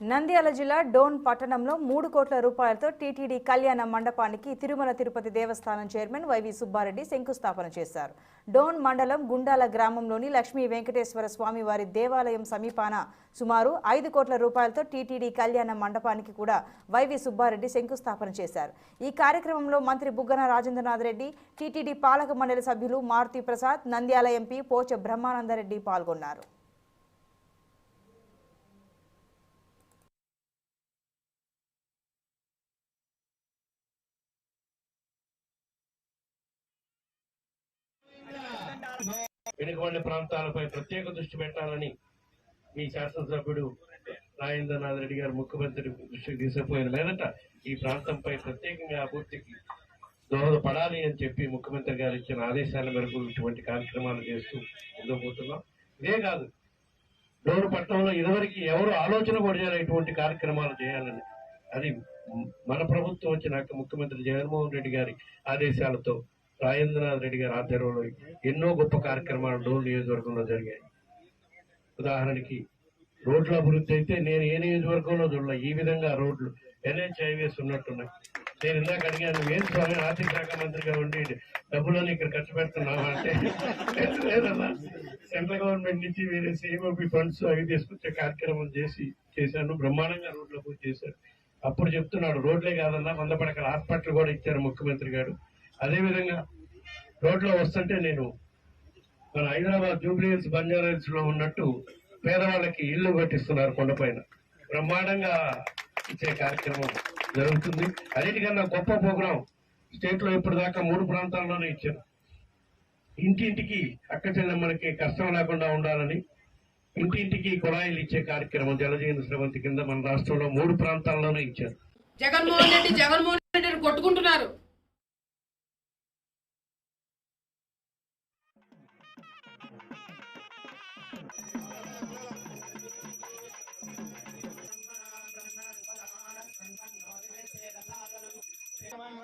నంద్యాల జిల్లా డోన్ పట్టణంలో మూడు కోట్ల రూపాయలతో టీటీడీ కళ్యాణ మండపానికి తిరుమల తిరుపతి దేవస్థానం చైర్మన్ వైవి సుబ్బారెడ్డి శంకుస్థాపన చేశారు. డోన్ మండలం గుండాల గ్రామంలోని లక్ష్మీ వెంకటేశ్వర స్వామి వారి దేవాలయం సమీపాన సుమారు ఐదు కోట్ల రూపాయలతో టీటీడీ కళ్యాణ మండపానికి కూడా వైవి సుబ్బారెడ్డి శంకుస్థాపన చేశారు. ఈ కార్యక్రమంలో మంత్రి బుగ్గన రాజేంద్రనాథ్ రెడ్డి టీటీడీ పాలక మండలి సభ్యులు మారుతి ప్రసాద్ నంద్యాల ఎంపీ పోచ బ్రహ్మానందరెడ్డి పాల్గొన్నారు. వెనుకబడిన ప్రాంతాలపై ప్రత్యేక దృష్టి పెట్టాలని మీ శాసనసభ్యుడు రాజేంద్రనాథ్ రెడ్డి గారు ముఖ్యమంత్రి దృష్టికి తీసుకుపోయిన లేదట ఈ ప్రాంతంపై ప్రత్యేకంగా అభివృద్ధికి దోహదపడాలి అని చెప్పి ముఖ్యమంత్రి గారు ఇచ్చిన ఆదేశాల మేరకు ఇటువంటి కార్యక్రమాలు చేస్తూ ఉండబోతున్నాం ఇదే కాదు డోరు పట్టణంలో ఇదివరకు ఎవరు ఆలోచన కూడా ఇటువంటి కార్యక్రమాలు చేయాలని. అది మన ప్రభుత్వం వచ్చినాక ముఖ్యమంత్రి జగన్మోహన్ రెడ్డి గారి ఆదేశాలతో రాజేంద్రనాథ్ రెడ్డి గారి ఆధ్వర్యంలో ఎన్నో గొప్ప కార్యక్రమాలు డోర్ నియోజకవర్గంలో జరిగాయి. ఉదాహరణకి రోడ్ల అభివృద్ధి అయితే నేను ఏ నియోజకవర్గంలో చూడలే ఈ విధంగా రోడ్లు ఎన్హెచ్ హైవేస్ ఉన్నట్టున్నాయి. నేను ఇందాక అడిగాను ఏం స్వామి ఆర్థిక శాఖ మంత్రిగా ఉండి డబ్బులని ఇక్కడ ఖర్చు పెడుతున్నావా? అంటే లేదన్నా. సెంట్రల్ గవర్నమెంట్ నుంచి వేరే సిఎంఓపి ఫండ్స్ అవి తీసుకొచ్చే కార్యక్రమం చేసి చేశాను. బ్రహ్మాండంగా రోడ్లు పూజ చేశారు. అప్పుడు చెప్తున్నాడు రోడ్లే కాదన్నా వంద పడకల హాస్పిటల్ కూడా ఇచ్చారు ముఖ్యమంత్రి గారు. అదేవిధంగా రోడ్లో వస్తుంటే నేను మన హైదరాబాద్ జూబ్లీహిల్స్ బంజారా లో ఉన్నట్టు పేదవాళ్ళకి ఇల్లు కట్టిస్తున్నారు కొండపైన. బ్రహ్మాండంగా ఇచ్చే కార్యక్రమం జరుగుతుంది. అన్నిటికన్నా గొప్ప ప్రోగ్రాం స్టేట్లో ఇప్పటిదాకా మూడు ప్రాంతాల్లోనే ఇచ్చారు. ఇంటింటికి అక్క చెల్లెమ్మలకి కష్టం లేకుండా ఉండాలని ఇంటింటికి కుళాయిలు ఇచ్చే కార్యక్రమం జలజీవన శ్రవంతి కింద మన రాష్ట్రంలో మూడు ప్రాంతాల్లోనే ఇచ్చారు. జగన్మోహన్ రెడ్డి జగన్మోహన్ రెడ్డిని కొట్టుకుంటున్నారు.